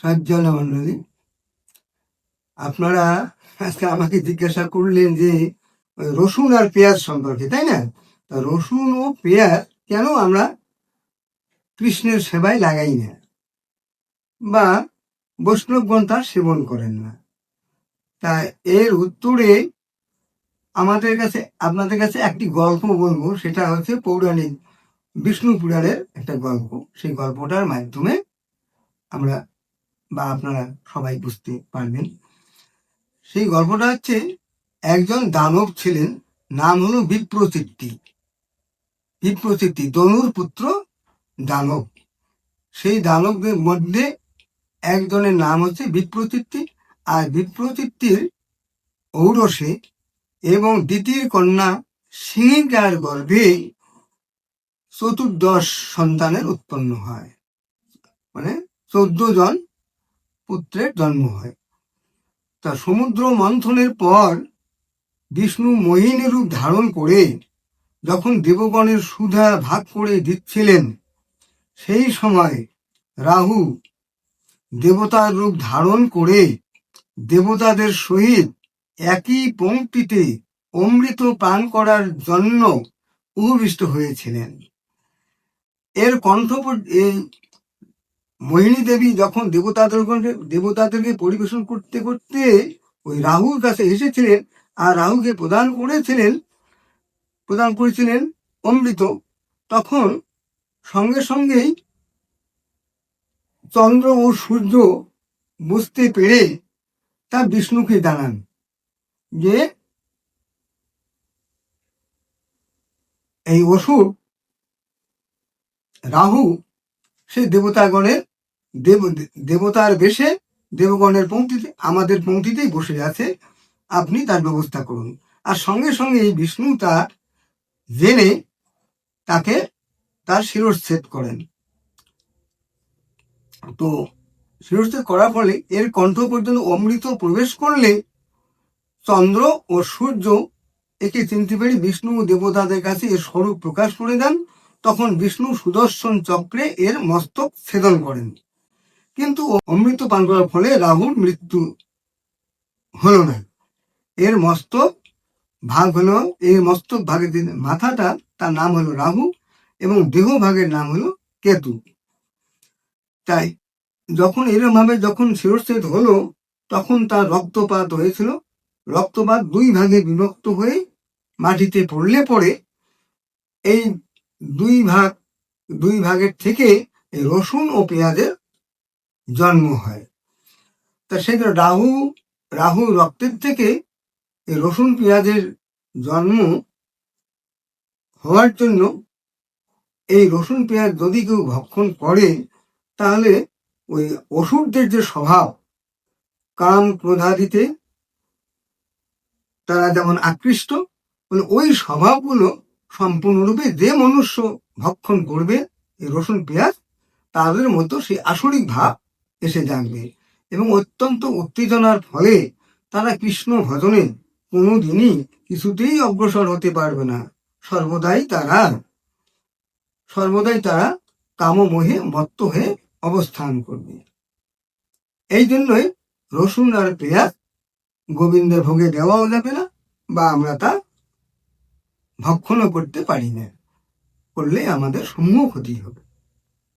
সজ্জন মন্ডলী, আপনারা আজকে আমাকে জিজ্ঞাসা করলেন যে, রসুন আর পেঁয়াজ সম্পর্কে, তাই না? রসুন ও পেঁয়াজ কেন আমরা কৃষ্ণের সেবায় লাগাই না? বা বৈষ্ণবগণ তার সেবন করেন না? তা এর উত্তরে আমাদের কাছে, আপনাদের কাছে একটি গল্প বলব, সেটা হচ্ছে পৌরাণিক বিষ্ণু পুরাণের একটা গল্প। সেই গল্পটার মাধ্যমে আমরা বা আপনারা সবাই বুঝতে পারবেন। সেই গল্পটা হচ্ছে, একজন দানব ছিলেন, নাম হলো বিপ্রচিত্তি বিপ্রচিত্তি দনুর পুত্র দানব। সেই দানবদের মধ্যে একজনের নাম হচ্ছে বিপ্রচিত্তি আর বিপ্রচিত্তির ঔরসে এবং দ্বিতীয় কন্যা সিংহিকার গর্ভে চতুর্দশ সন্তানের উৎপন্ন হয়। মানে চোদ্দ জন পুত্রের জন্ম হয়। তা সমুদ্র মন্থনের পর বিষ্ণু মোহিনী রূপ ধারণ করে যখন দেবগণের সুধা ভাগ করে দিচ্ছিলেন, সেই সময় রাহু দেবতার রূপ ধারণ করে দেবতাদের সহিত একই পংক্তিতে অমৃত পান করার জন্য উপবিষ্ট হয়েছিলেন। এর কণ্ঠ মোহিনী দেবী যখন দেবতাদের দেবতাদেরকে পরিবেশন করতে করতে ওই রাহুর কাছে এসেছিলেন আর রাহুকে প্রদান করেছিলেন প্রদান করেছিলেন অমৃত, তখন সঙ্গে সঙ্গেই চন্দ্র ও সূর্য বুঝতে পেরে তা বিষ্ণুকে জানান যে, এই অসুর রাহু সে দেবতাগণের দেব, দেবতার বেশে দেবগণের পঙ্ক্তিতে, আমাদের পঙ্ক্তিতেই বসে আছে। আপনি তার ব্যবস্থা করুন। আর সঙ্গে সঙ্গে এই বিষ্ণু তার জেনে তাকে তার শিরচ্ছেদ করেন। তো শিরচ্ছেদ করার ফলে এর কণ্ঠ পর্যন্ত অমৃত প্রবেশ করলে চন্দ্র ও সূর্য একে চিনতে পেরে বিষ্ণু দেবতাদের কাছে এর স্বরূপ প্রকাশ করে দেন। তখন বিষ্ণু সুদর্শন চক্রে এর মস্তক ছেদন করেন। কিন্তু অমৃত পান করার ফলে রাহুর মৃত্যু হল না। এর মস্তক ভাগ হলো এই মস্তক ভাগের মাথাটা, তার নাম হলো রাহু এবং দেহ ভাগের নাম হলো কেতু। তাই যখন এরম ভাবে যখন শিরচ্ছেদ হলো, তখন তার রক্তপাত হয়েছিল। রক্তপাত দুই ভাগে বিভক্ত হয়ে মাটিতে পড়লে পরে এই দুই ভাগ, দুই ভাগের থেকে রসুন ও পেঁয়াজের জন্ম হয়। তা সেই রাহু রাহু রক্তের থেকে এই রসুন পেঁয়াজের জন্ম হওয়ার জন্য এই রসুন পেঁয়াজ যদি কেউ ভক্ষণ করে, তাহলে ওই অসুরদের যে স্বভাব, কাম ক্রোধাদিতে তারা যেমন আকৃষ্ট, বলে ওই স্বভাবগুলো সম্পূর্ণরূপে যে মনুষ্য ভক্ষণ করবে এই রসুন পেঁয়াজ, তাদের মধ্যে সেই আসরিক ভাব এসে জাগবে এবং অত্যন্ত উত্তেজনার ফলে তারা কৃষ্ণ ভজনে কোনোদিনই কিছুতেই অগ্রসর হতে পারবে না। সর্বদাই তারা সর্বদাই তারা কামমোহে মত্ত হয়ে অবস্থান করবে। এই জন্যই রসুন আর পেঁয়াজ গোবিন্দের ভোগে দেওয়াও যাবে না বা আমরা তা ভক্ষণও করতে পারি না। করলে আমাদের সমূহ ক্ষতি হবে।